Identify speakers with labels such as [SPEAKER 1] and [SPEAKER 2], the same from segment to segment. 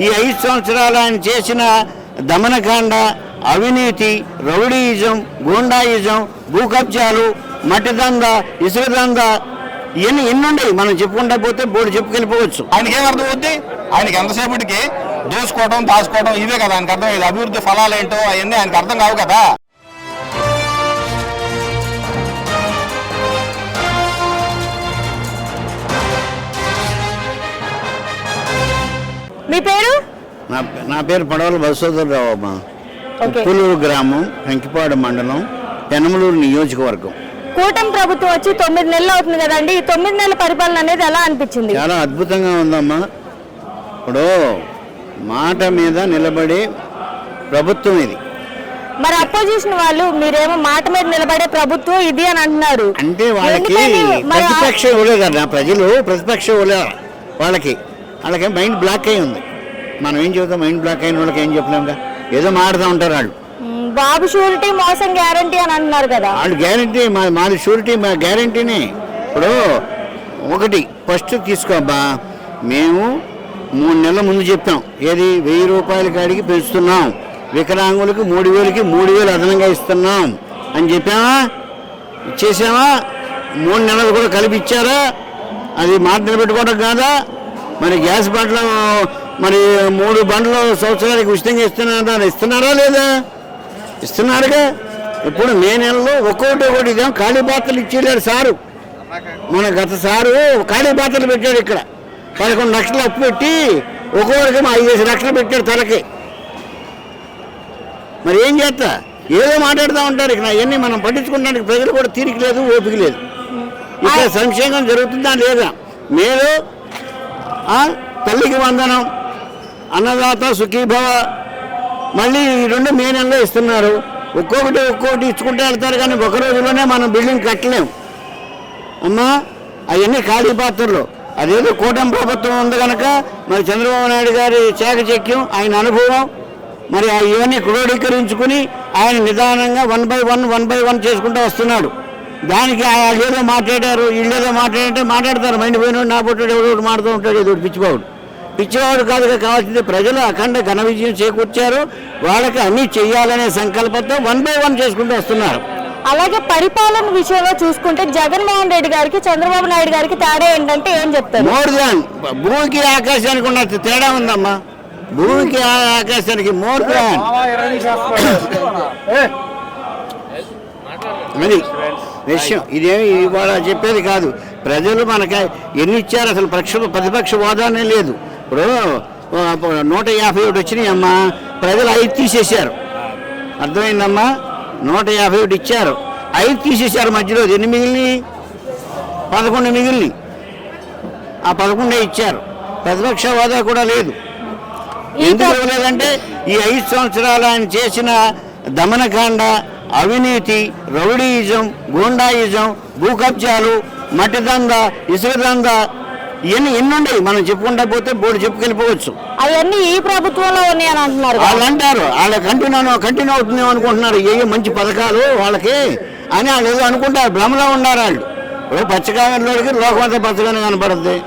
[SPEAKER 1] ఈ ఐదు సంవత్సరాలు ఆయన చేసిన దమనకాండ అవినీతి రౌడీయిజం గూండాయిజం భూ కబ్జాలు మట్టి దంద ఇసుక దంద ఇవన్నీ ఎన్ని ఉన్నాయి మనం చెప్పుకుంటా పోతే బోర్డు చెప్పుకెళ్ళిపోవచ్చు
[SPEAKER 2] ఆయనకి ఏం అర్థం అవుద్ది ఆయనకి ఎంతసేపటికి దోసుకోవడం దాచుకోవడం ఇవే కదా ఆయనకు అర్థం ఇది అభివృద్ధి ఫలాలు ఏంటో అవన్నీ ఆయనకు అర్థం కావు కదా.
[SPEAKER 3] మీ పేరు?
[SPEAKER 1] నా నా పేరు పడవల బసోదరరావు అమ్మ. ఉప్పులూరు గ్రామం వెంకిపాడు మండలం పెనమలూరు నియోజకవర్గం.
[SPEAKER 3] కూటమి ప్రభుత్వం వచ్చి తొమ్మిది నెలలు అవుతుంది కదండి. ఈ తొమ్మిది నెలల పరిపాలన అనేది ఎలా అనిపించింది?
[SPEAKER 1] చాలా అద్భుతంగా ఉందమ్మా. ఇప్పుడు మాట మీద నిలబడే ప్రభుత్వం ఇది.
[SPEAKER 3] మరి అపోజిషన్ వాళ్ళు మీరేమో మాట మీద నిలబడే ప్రభుత్వం ఇది అని అంటున్నారు.
[SPEAKER 1] అంటే వాళ్ళకి ప్రతిపక్షం ఇవ్వలేదు ప్రజలు ప్రతిపక్షం ఇవ్వలేదు వాళ్ళకి. వాళ్ళకి మైండ్ బ్లాక్ అయి ఉంది. మనం ఏం చెబుతాం? మైండ్ బ్లాక్ అయిన వాళ్ళకి ఏం చెప్పలేముగా? ఏదో మాడుతూ ఉంటారు వాళ్ళు.
[SPEAKER 3] బాబు షూరిటీ మోసం గ్యారంటీ అని అంటున్నారు కదా.
[SPEAKER 1] వాళ్ళు గ్యారంటీ మా మాది షూరిటీ మా గ్యారంటీనే. ఇప్పుడు ఒకటి ఫస్ట్ తీసుకోబ్బా మేము మూడు నెలల ముందు చెప్పాం. ఏది? వెయ్యి రూపాయల కాడికి పెంచుతున్నాం. వికలాంగులకు మూడు వేలకి మూడు వేలు అదనంగా ఇస్తున్నాం. అని చెప్పామా ఇచ్చేసామా మూడు నెలలు కూడా కలిపి ఇచ్చారా? అది మాట నిలబెట్టుకోవడం కాదా? మరి గ్యాస్ బండ్లు మరి మూడు బండ్లు సంవత్సరానికి ఉచితంగా ఇస్తున్నా ఇస్తున్నారా లేదా? ఇస్తున్నారుగా. ఇప్పుడు మే నెలలో ఒక్కొక్కటి ఒకటి ఇదేం ఖాళీ పాత్రలు ఇచ్చేళ్ళాడు సారు. మన గత సారు ఖాళీ పాత్రలు పెట్టాడు ఇక్కడ. పదకొండు లక్షలు అప్పు పెట్టి ఒక్కొక్కరికి ఐదేసి లక్షలు పెట్టాడు తలకి మరి ఏం చేస్తా? ఏదో మాట్లాడుతూ ఉంటారు ఇక్కడ అవన్నీ మనం పట్టించుకోవడానికి ప్రజలు కూడా తీరిక లేదు ఓపిక లేదు. ఇక్కడ సంక్షేమం జరుగుతుందా లేదా? మీరు తల్లికి వందనం అన్నదాత సుఖీభవ. మళ్ళీ ఈ రెండు మే నెలలో ఇస్తున్నారు. ఒక్కొక్కటి ఒక్కొక్కటి ఇచ్చుకుంటూ వెళ్తారు కానీ ఒక రోజులోనే మనం బిల్డింగ్ కట్టలేము అమ్మా అవన్నీ ఖాళీ పాత్రలు. అదేదో కూటమి ప్రభుత్వం ఉంది కనుక మరి చంద్రబాబు నాయుడు గారి చాకచక్యం ఆయన అనుభవం మరి ఆ ఇవన్నీ క్రోడీకరించుకుని ఆయన నిదానంగా one by one one by one చేసుకుంటూ వస్తున్నాడు. దానికి ఆయన ఏదో మాట్లాడారు వీళ్ళేదో మాట్లాడంటే మాట్లాడతారు. మైండ్ పోయినోడు నా పుట్టాడు ఎవడో ఒకటి మాడుతూ ఉంటాడు ఏదో ఒకటి పిచ్చివాడు పిచ్చివాడు కాదు కావాల్సింది ప్రజలు అఖండ ఘన విజయం చేకూర్చారు. వాళ్ళకి అన్నీ చెయ్యాలనే సంకల్పంతో వన్ బై వన్ చేసుకుంటూ వస్తున్నారు.
[SPEAKER 3] అలాగే పరిపాలన విషయంలో చూసుకుంటే జగన్మోహన్ రెడ్డి గారికి చంద్రబాబు నాయుడు గారికి తేడా ఏంటంటే ఏం చెప్తారు?
[SPEAKER 1] మోర్ దాన్ భూమికి ఆకాశానికి ఉన్న తేడా ఉందమ్మా. భూమికి ఆ- ఆకాశానికి మోర్ దాన్ అది విషయం ఇదేమి ఇవాళ చెప్పేది కాదు. ప్రజలు మనకి ఎన్ని ఇచ్చారు? అసలు పక్ష ప్రతిపక్ష హోదానే లేదు. ఇప్పుడు నూట యాభై ఒకటి వచ్చినాయి అమ్మా. ప్రజలు ఐదు తీసేశారు. అర్థమైందమ్మా? నూట యాభై ఒకటి ఇచ్చారు. ఐదు తీసేశారు మధ్యలో. ఎన్ని మిగిలినాయి? పదకొండు మిగిలినాయి. ఆ పదకొండే ఇచ్చారు. ప్రతిపక్ష హోదా కూడా లేదు. ఎందుకు ఇవ్వలేదంటే ఈ ఐదు సంవత్సరాలు ఆయన చేసిన దమనకాండ అవినీతి రౌడీయిజం గూండాయిజం భూ కబ్జాలు మట్టి దంద ఇసుక దంద ఇవన్నీ ఎన్ని ఉన్నాయి మనం చెప్పుకుంటా పోతే బోర్డు చెప్పుకెళ్ళిపోవచ్చు
[SPEAKER 3] అవన్నీ ఈ ప్రభుత్వంలో ఉన్నాయి అని అంటున్నారు.
[SPEAKER 1] వాళ్ళు అంటారు వాళ్ళ కంటిన్యూ కంటిన్యూ అవుతుందేమో అనుకుంటున్నారు. ఏ మంచి పథకాలు వాళ్ళకి? అని వాళ్ళు ఏదో అనుకుంటారు భ్రమలో ఉన్నారు వాళ్ళు. ఇప్పుడు పచ్చకాయలోడికి లోకమంతా పచ్చగానే కనపడుద్ది.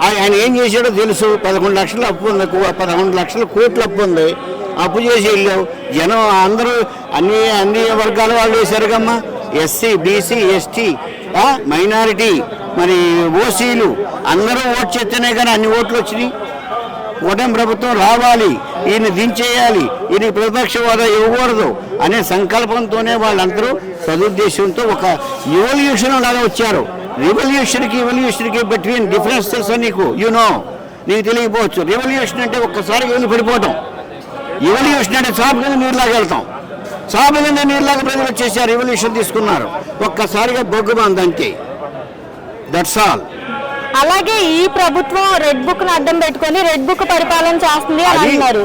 [SPEAKER 1] ఆయ- ఆయన ఏం చేశాడో తెలుసు. పదకొండు లక్షల అప్పు ఉంది పదకొండు లక్షల కోట్ల అప్పు ఉంది. అప్పు చేసి వెళ్ళావు. జనం అందరూ అన్ని అన్ని వర్గాల వాళ్ళు వేశారు Kamma SC BC ST minority. మరి ఓసీలు. అందరూ ఓట్ చేస్తేనే కానీ అన్ని ఓట్లు వచ్చినాయి. కూటమి ప్రభుత్వం రావాలి. ఈయన దించేయాలి. ఈయన ప్రతిపక్ష హోదా ఇవ్వకూడదు అనే సంకల్పంతోనే వాళ్ళందరూ సదుద్దేశంతో ఒక యువల్యూషన్ లాగా వచ్చారు. రివల్యూషన్కి ఇవల్యూషన్కి బిట్వీన్ డిఫరెన్సెస్ నీకు యు నో నీకు తెలియకపోవచ్చు. రివల్యూషన్ అంటే ఒక్కసారి వెళ్ళి పడిపోవటం. ఇవల్యూషన్ అంటే చాపు కింద నీరులాగా వెళ్తాం కింద నీరులాగా ప్రజలు వచ్చేసారు రివల్యూషన్ తీసుకున్నారు. ఒక్కసారిగా బొగ్గు బంద్ అంతే. దట్స్ ఆల్
[SPEAKER 3] అలాగే ఈ ప్రభుత్వం రెడ్ బుక్ను అడ్డం పెట్టుకొని రెడ్ బుక్ పరిపాలన చేస్తుంది అని అంటున్నారు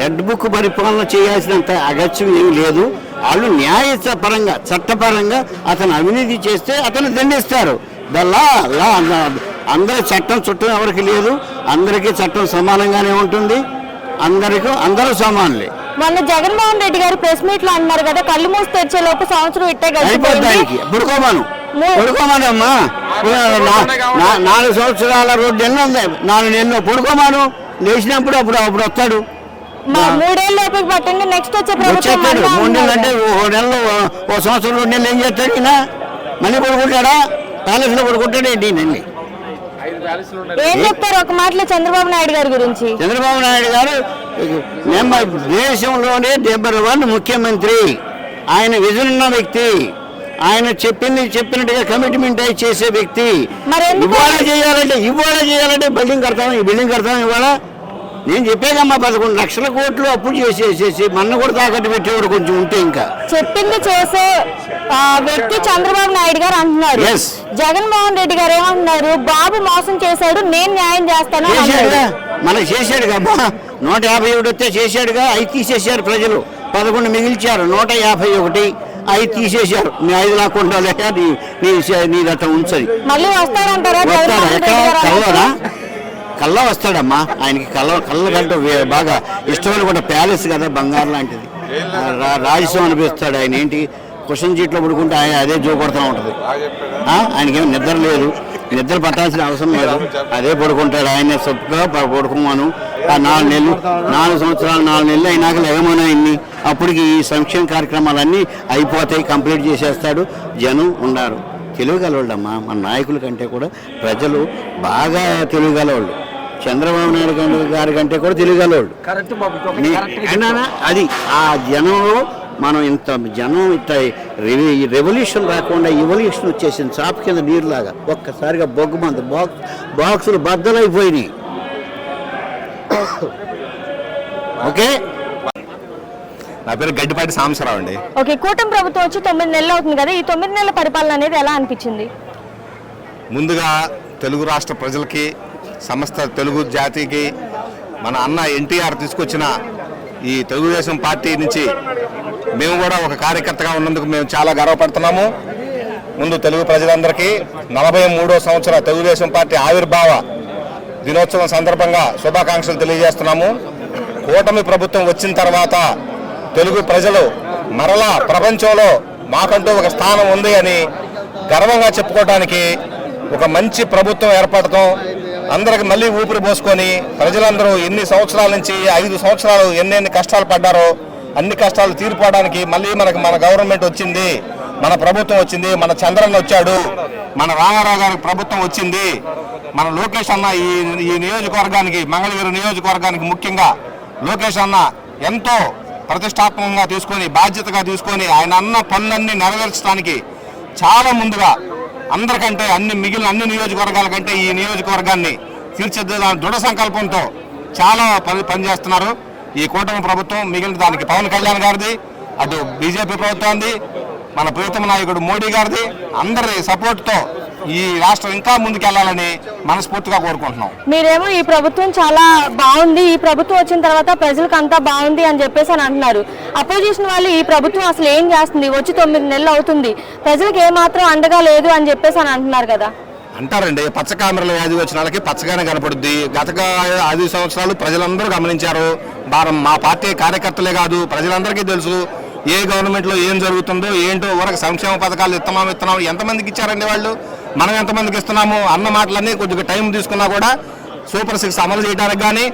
[SPEAKER 1] రెడ్ బుక్ పరిపాలన చేయాల్సినంత అగత్యం ఏమీ లేదు. వాళ్ళు న్యాయ పరంగా చట్టపరంగా అతను అవినీతి చేస్తే అతను దండిస్తారు. ద లా లా అందరి చట్టం చుట్టం ఎవరికి లేదు. అందరికీ చట్టం సమానంగానే ఉంటుంది. అందరికీ అందరూ సమానులే.
[SPEAKER 3] మొన్న జగన్మోహన్ రెడ్డి గారు ప్రెస్ మీట్లో అన్నారు కదా కళ్ళు మూసి తెరిచే లోపు సంవత్సరం ఇట్టే గడిచిపోయింది.
[SPEAKER 1] పడుకోమాను. పడుకోమానమ్మా. నాలుగు సంవత్సరాల రెండు నెలలు ఉంది. నాలుగు నెలలు పడుకోమాను. లేచినప్పుడు అప్పుడు అప్పుడు వస్తాడు.
[SPEAKER 3] మూడేళ్ళు ఓపిక పట్టండి నెక్స్ట్ వచ్చే ప్రభుత్వం
[SPEAKER 1] మూడు నెలలు అంటే ఓ నెలలో ఓ- సంవత్సరం రెండు నెలలు ఏం చేస్తాడు ఈయన? మళ్ళీ పడుకుంటాడా? ప్యాలెస్లో పడుకుంటాడు ఏంటి
[SPEAKER 3] ఏం చెప్తారు? ఒక మాటలో చంద్రబాబు నాయుడు గారి గురించి.
[SPEAKER 1] చంద్రబాబు నాయుడు గారు నెంబర్ దేశంలోనే నెంబర్ వన్ ముఖ్యమంత్రి. ఆయన విజన్ ఉన్న వ్యక్తి ఆయన చెప్పింది చెప్పినట్టుగా కమిట్మెంట్ అయి చేసే వ్యక్తి. ఇవాళ చేయాలంటే ఇవాళ చేయాలంటే బిల్డింగ్ కడతాం ఈ బిల్డింగ్ కడతాం ఇవాళ. నేను చెప్పేదమ్మా పదకొండు లక్షల కోట్లు అప్పు చేసేసేసి మన్న కూడా తాకట్టు పెట్టేవాడు కొంచెం ఉంటే ఇంకా.
[SPEAKER 3] చెప్పింది చేసే ఆ, వ్యక్తి చంద్రబాబు నాయుడు గారు అంటున్నారు. జగన్మోహన్ రెడ్డి గారు ఏమంటున్నారు? బాబు మోసం చేశాడు నేను న్యాయం చేస్తాను.
[SPEAKER 1] మనకు చేశాడుగా అమ్మా నూట యాభై ఒకటి వస్తే చేశాడుగా అవి తీసేశారు ప్రజలు. పదకొండు మిగిల్చారు నూట యాభై ఒకటి అవి తీసేశారు. నీ ఐదు లాక్కుండా లేక నీ నీ నీ దట్ట ఉంచది.
[SPEAKER 3] మళ్ళీ వస్తారంటారా
[SPEAKER 1] వస్తాడా? ఎక్కడ కల్లోనా? కళ్ళ వస్తాడమ్మా. ఆయనకి కళ్ళ కళ్ళ కంటే బాగా ఇష్టమైన కూడా ప్యాలెస్ కదా బంగారు లాంటిది. ఆ, రా- రాజస్వం అనిపిస్తాడు ఆయన. ఏంటి? కుషన్ చీట్లో పడుకుంటే ఆయన అదే జో కొడతా ఉంటుంది. ఆ, ఆయనకేం నిద్ర లేదు. నిద్ర పట్టాల్సిన అవసరం లేదు. అదే పడుకుంటాడు. ఆయన సొప్పుగా పడుకోమను ఆ నాలుగు నెలలు నాలుగు సంవత్సరాలు నాలుగు నెలలు అయినాక లెగమను ఆయన్ని అప్పటికి ఈ సంక్షేమ కార్యక్రమాలన్నీ అయిపోతాయి కంప్లీట్ చేసేస్తాడు. జనం ఉన్నారు తెలివిగలవాళ్ళమ్మా మన నాయకుల కంటే కూడా ప్రజలు బాగా తెలివిగలవాళ్ళు చంద్రబాబు నాయుడు గారి- గారి కంటే కూడా అయినా అది ఆ జనంలో మనం ఇంత జనం ఇంత రెవి- రెవల్యూషన్ రాకుండా ఎవల్యూషన్ వచ్చేసింది చాప కింద నీరులాగా ఒక్కసారిగా బొగ్గు మంది బాక్స్ బాక్సులు బద్దలైపోయినాయి. ఓకే?
[SPEAKER 2] నా పేరు గడ్డిపాటి సాంబశరావు అండి.
[SPEAKER 3] ఓకే కూటమి ప్రభుత్వం వచ్చి తొమ్మిది నెలలు అవుతుంది కదా ఈ తొమ్మిది నెలల పరిపాలన అనేది ఎలా అనిపించింది?
[SPEAKER 2] ముందుగా తెలుగు రాష్ట్ర ప్రజలకి సమస్త తెలుగు జాతికి మన అన్న ఎన్టీఆర్ తీసుకొచ్చిన ఈ తెలుగుదేశం పార్టీ నుంచి మేము కూడా ఒక కార్యకర్తగా ఉన్నందుకు మేము చాలా గర్వపడుతున్నాము. ముందు తెలుగు ప్రజలందరికీ నలభై మూడో సంవత్సర తెలుగుదేశం పార్టీ ఆవిర్భావ దినోత్సవం సందర్భంగా శుభాకాంక్షలు తెలియజేస్తున్నాము. కూటమి ప్రభుత్వం వచ్చిన తర్వాత తెలుగు ప్రజలు మరలా ప్రపంచంలో మాకంటూ ఒక స్థానం ఉంది అని గర్వంగా చెప్పుకోవడానికి ఒక మంచి ప్రభుత్వం ఏర్పడటం అందరికి మళ్ళీ ఊపిరి పోసుకొని ప్రజలందరూ ఎన్ని సంవత్సరాల నుంచి ఐదు సంవత్సరాలు ఎన్నెన్ని కష్టాలు పడ్డారో అన్ని కష్టాలు తీరిపోవడానికి మళ్ళీ మనకు మన గవర్నమెంట్ వచ్చింది. మన ప్రభుత్వం వచ్చింది మన చంద్రన్న వచ్చాడు మన రామారావు గారికి ప్రభుత్వం వచ్చింది. మన లోకేష్ అన్న ఈ ఈ నియోజకవర్గానికి మంగళగిరి నియోజకవర్గానికి ముఖ్యంగా లోకేష్ అన్న ఎంతో ప్రతిష్టాత్మకంగా తీసుకొని బాధ్యతగా తీసుకొని ఆయన అన్న పనులన్నీ నెరవేర్చడానికి చాలా ముందుగా అందరికంటే అన్ని మిగిలిన అన్ని నియోజకవర్గాల కంటే ఈ నియోజకవర్గాన్ని తీర్చిదిద్దాలని దృఢ సంకల్పంతో చాలా పని పనిచేస్తున్నారు ఈ కూటమి ప్రభుత్వం మిగిలిన దానికి పవన్ కళ్యాణ్ గారిది అటు బీజేపీ ప్రభుత్వాన్ని మన ప్రీతమ నాయకుడు మోడీ గారిది అందరి సపోర్ట్తో ఈ రాష్ట్రం ఇంకా ముందుకెళ్ళాలని మనస్ఫూర్తిగా కోరుకుంటున్నాం.
[SPEAKER 3] మీరేమో ఈ ప్రభుత్వం చాలా బాగుంది ఈ ప్రభుత్వం వచ్చిన తర్వాత ప్రజలకు అంతా బాగుంది అని చెప్పేసి అని అంటున్నారు. అపోజిషన్ వాళ్ళు ఈ ప్రభుత్వం అసలు ఏం చేస్తుంది? వచ్చి తొమ్మిది నెలలు అవుతుంది. ప్రజలకు ఏమాత్రం అండగా లేదు అని చెప్పేసి అని అంటున్నారు కదా.
[SPEAKER 2] అంటారండి పచ్చ కామెరల వ్యాధి వచ్చిన వాళ్ళకి పచ్చగానే కనపడుద్ది. గత ఐదు సంవత్సరాలు ప్రజలందరూ గమనించారు. మా పార్టీ కార్యకర్తలే కాదు ప్రజలందరికీ తెలుసు. ఏ గవర్నమెంట్లో ఏం జరుగుతుందో ఏంటో వరకు సంక్షేమ పథకాలు ఇస్తున్నాం ఇస్తున్నాము ఎంతమందికి ఇచ్చారండి వాళ్ళు? మనం ఎంతమందికి ఇస్తున్నాము అన్న మాటలన్నీ కొద్దిగా టైం తీసుకున్నా కూడా సూపర్ సిక్స్ అమలు చేయడానికి కానీ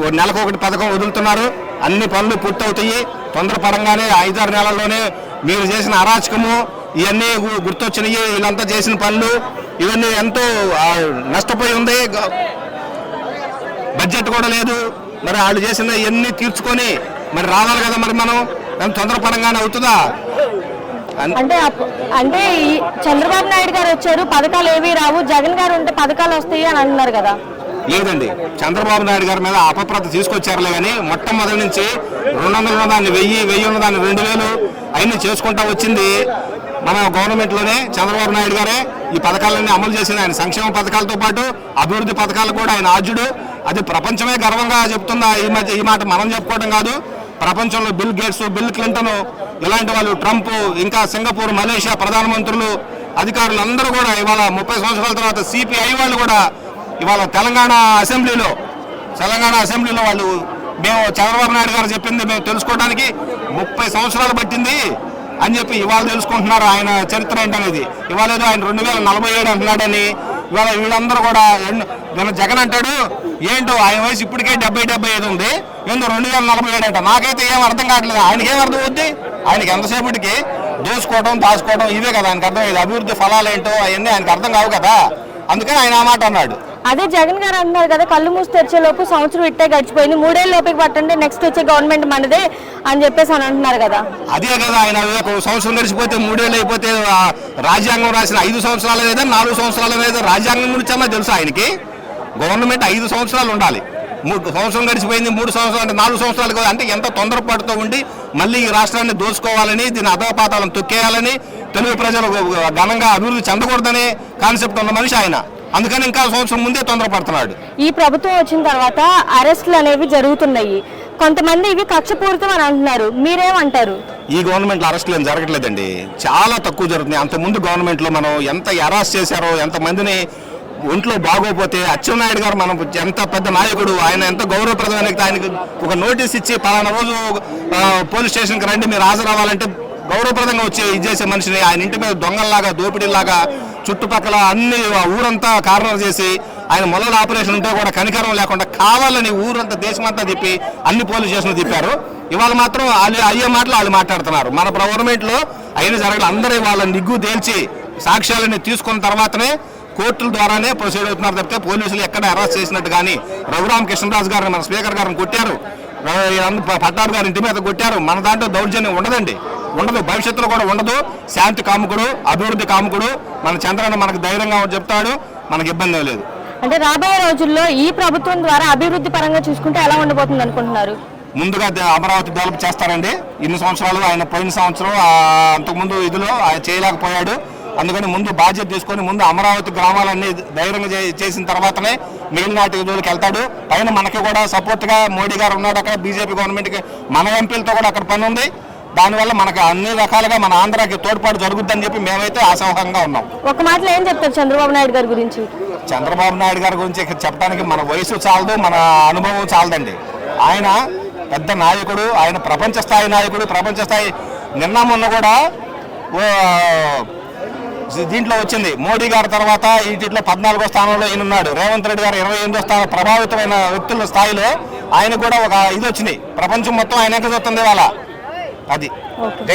[SPEAKER 2] ఓ నెలకు ఒకటి పథకం వదులుతున్నారు. అన్ని పనులు పూర్తవుతాయి. తొందరపడంగానే ఐదారు నెలల్లోనే మీరు చేసిన అరాచకము ఇవన్నీ గుర్తొచ్చినాయి. వీళ్ళంతా చేసిన పనులు ఇవన్నీ ఎంతో నష్టపోయి ఉంది. బడ్జెట్ కూడా లేదు. మరి వాళ్ళు చేసిన ఇవన్నీ తీర్చుకొని మరి రావాలి కదా మరి మనం? ఎంత తొందరపడంగానే అవుతుందా?
[SPEAKER 3] అంటే అంటే చంద్రబాబు నాయుడు గారు వచ్చారు పథకాలు ఏవి రావు. జగన్ గారు ఉంటే పథకాలు వస్తాయి అని అంటున్నారు కదా.
[SPEAKER 2] లేదండి. చంద్రబాబు నాయుడు గారి మీద అపప్రత తీసుకొచ్చారులే కానీ మొట్టమొదటి నుంచి రెండు వందలు ఉన్నదాన్ని వెయ్యి వెయ్యి ఉన్నదాన్ని రెండు వేలు అవన్నీ చేసుకుంటా వచ్చింది. మన గవర్నమెంట్లోనే చంద్రబాబు నాయుడు గారే ఈ పథకాలన్నీ అమలు చేసింది. ఆయన సంక్షేమ పథకాలతో పాటు అభివృద్ధి పథకాలు కూడా ఆయన ఆద్యుడు అది ప్రపంచమే గర్వంగా చెప్తుందా? ఈ మధ్య ఈ మాట మనం చెప్పుకోవడం కాదు. ప్రపంచంలో బిల్ గేట్స్ బిల్ క్లింటన్ ఇలాంటి వాళ్ళు ట్రంప్ ఇంకా సింగపూర్ మలేషియా ప్రధానమంత్రులు అధికారులు అందరూ కూడా ఇవాళ ముప్పై సంవత్సరాల తర్వాత సిపిఐ వాళ్ళు కూడా ఇవాళ తెలంగాణ అసెంబ్లీలో తెలంగాణ అసెంబ్లీలో వాళ్ళు మేము చంద్రబాబు నాయుడు గారు చెప్పింది మేము తెలుసుకోవడానికి ముప్పై సంవత్సరాలు పట్టింది అని చెప్పి ఇవాళ తెలుసుకుంటున్నారు ఆయన చరిత్ర ఏంటనేది. ఇవాళ ఏదో ఆయన రెండు వేల నలభై ఏడు అంటున్నాడని ఇవాళ వీళ్ళందరూ కూడా నిన్న జగన్ అంటాడు ఏంటో ఆయన వయసు ఇప్పటికే డెబ్బై డెబ్బై ఐదు ఉంది. ఏందో రెండు వేల నలభై ఏడు అంట. నాకైతే ఏం అర్థం కావట్లేదు. ఆయనకి ఏం అర్థం అవుద్ది? ఆయనకి ఎంతసేపటికి దోసుకోవడం దాచుకోవడం ఇవే కదా ఆయనకు అర్థం అభివృద్ధి ఫలాలు ఏంటో అవన్నీ ఆయనకు అర్థం కావు కదా. అందుకని ఆయన ఆ మాట అన్నాడు.
[SPEAKER 3] అదే జగన్ గారు అంటున్నారు కదా కళ్ళు మూసి తెరిచే లోపు సంవత్సరం ఇట్టే గడిచిపోయింది. మూడేళ్ళ లోపలికి పట్టండి నెక్స్ట్ వచ్చే గవర్నమెంట్ మనదే అని చెప్పేసి అని అంటున్నారు కదా.
[SPEAKER 2] అదే కదా ఆయన ఒక సంవత్సరం గడిచిపోతే మూడేళ్ళు అయిపోతే రాజ్యాంగం రాసిన ఐదు సంవత్సరాలు లేదా నాలుగు సంవత్సరాలు లేదా రాజ్యాంగం గురించి తెలుసా ఆయనకి? గవర్నమెంట్ ఐదు సంవత్సరాలు ఉండాలి. మూడు సంవత్సరం గడిచిపోయింది మూడు సంవత్సరాలు అంటే నాలుగు సంవత్సరాలు కదా. అంటే ఎంత తొందరపాటుతో ఉండి మళ్ళీ ఈ రాష్ట్రాన్ని దోచుకోవాలని దీని అధపాతాలను తొక్కేయాలని తెలుగు ప్రజలు ఘనంగా అభివృద్ధి చెందకూడదనే కాన్సెప్ట్ ఉన్న మనిషి ఆయన. అందుకని ఇంకా సంవత్సరం ముందే తొందరపడుతున్నాడు.
[SPEAKER 3] ఈ ప్రభుత్వం వచ్చిన తర్వాత అరెస్టులు అనేవి జరుగుతున్నాయి. కొంతమంది ఇవి కక్షపూరితం అని అంటున్నారు. మీరేమంటారు?
[SPEAKER 2] ఈ గవర్నమెంట్లో అరెస్టులు ఏం జరగట్లేదండి. చాలా తక్కువ జరుగుతున్నాయి. అంత ముందు గవర్నమెంట్లో మనం ఎంత అరెస్ట్ చేశారో ఎంత మందిని ఒంట్లో బాగోపోతే అచ్చెన్నాయుడు గారు మనం ఎంత పెద్ద నాయకుడు ఆయన ఎంత గౌరవప్రదమైన ఆయనకు ఒక నోటీస్ ఇచ్చి పలానా రోజు పోలీస్ స్టేషన్కి రండి మీరు హాజరవ్వాలంటే గౌరవప్రదంగా వచ్చి ఇది చేసే మనిషిని ఆయన ఇంటి మీద దొంగల్లాగా దోపిడీలాగా చుట్టుపక్కల అన్ని ఊరంతా కార్నర్ చేసి ఆయన మొదల ఆపరేషన్ ఉంటే కూడా కనికరం లేకుండా కావాలని ఊరంతా దేశమంతా తిప్పి అన్ని పోలీస్ స్టేషన్లు తిప్పారు. ఇవాళ మాత్రం వాళ్ళు అయ్యే మాటలు వాళ్ళు మాట్లాడుతున్నారు. మన గవర్నమెంట్లో అయిన జరగదు అందరూ వాళ్ళ నిగ్గు తేల్చి సాక్ష్యాలని తీసుకున్న తర్వాతనే కోర్టుల ద్వారానే ప్రొసీడ్ అవుతున్నారు తప్పితే పోలీసులు ఎక్కడ అరెస్ట్ చేసినట్టు కానీ రఘురామ కృష్ణరాజు గారిని మన స్పీకర్ గారిని కొట్టారు. ర- పట్టాడు గారి ఇంటి మీద కొట్టారు. మన దాంట్లో దౌర్జన్యం ఉండదండి. ఉండదు. భవిష్యత్తులో కూడా ఉండదు. శాంతి కాముకుడు అభివృద్ధి కాముకుడు. మన చంద్రన్న మనకు ధైర్యంగా చెప్తాడు. మనకి ఇబ్బంది లేదు.
[SPEAKER 3] అంటే రాబోయే రోజుల్లో ఈ ప్రభుత్వం ద్వారా అభివృద్ధి పరంగా చూసుకుంటే ఎలా ఉండబోతుంది అనుకుంటున్నారు?
[SPEAKER 2] ముందుగా అమరావతి డెవలప్ చేస్తారండి. ఇన్ని సంవత్సరాలు ఆయన పోయిన సంవత్సరం అంతకుముందు ఇదిలో ఆయన చేయలేకపోయాడు. అందుకని ముందు బాధ్యత తీసుకొని ముందు అమరావతి గ్రామాలన్నీ ధైర్యంగా చేసిన తర్వాతనే మిగిలినాటి జోలికి వెళ్తాడు. పైన మనకి కూడా సపోర్ట్గా మోడీ గారు ఉన్నాడు అక్కడ బీజేపీ గవర్నమెంట్కి. మన ఎంపీలతో కూడా అక్కడ పని ఉంది. దానివల్ల మనకు అన్ని రకాలుగా మన ఆంధ్రాకి తోడ్పాటు జరుగుద్దని చెప్పి మేమైతే ఆశావహంగా ఉన్నాం.
[SPEAKER 3] ఒక మాటలో ఏం చెప్తారు చంద్రబాబు నాయుడు గారి గురించి?
[SPEAKER 2] చంద్రబాబు నాయుడు గారి గురించి చెప్పడానికి మన వయసు చాలదు మన అనుభవం చాలదండి. ఆయన పెద్ద నాయకుడు ఆయన ప్రపంచ స్థాయి నాయకుడు ప్రపంచ స్థాయి. నిన్న మొన్న కూడా దీంట్లో వచ్చింది. మోడీ గారి తర్వాత వీటిలో పద్నాలుగో స్థానంలో ఈయన ఉన్నాడు. రేవంత్ రెడ్డి గారు ఇరవై ఎనిమిదో స్థానం ప్రభావితమైన వ్యక్తుల స్థాయిలో ఆయన కూడా ఒక ఇది వచ్చింది. ప్రపంచం మొత్తం ఆయన చూస్తుంది వాళ్ళ అది.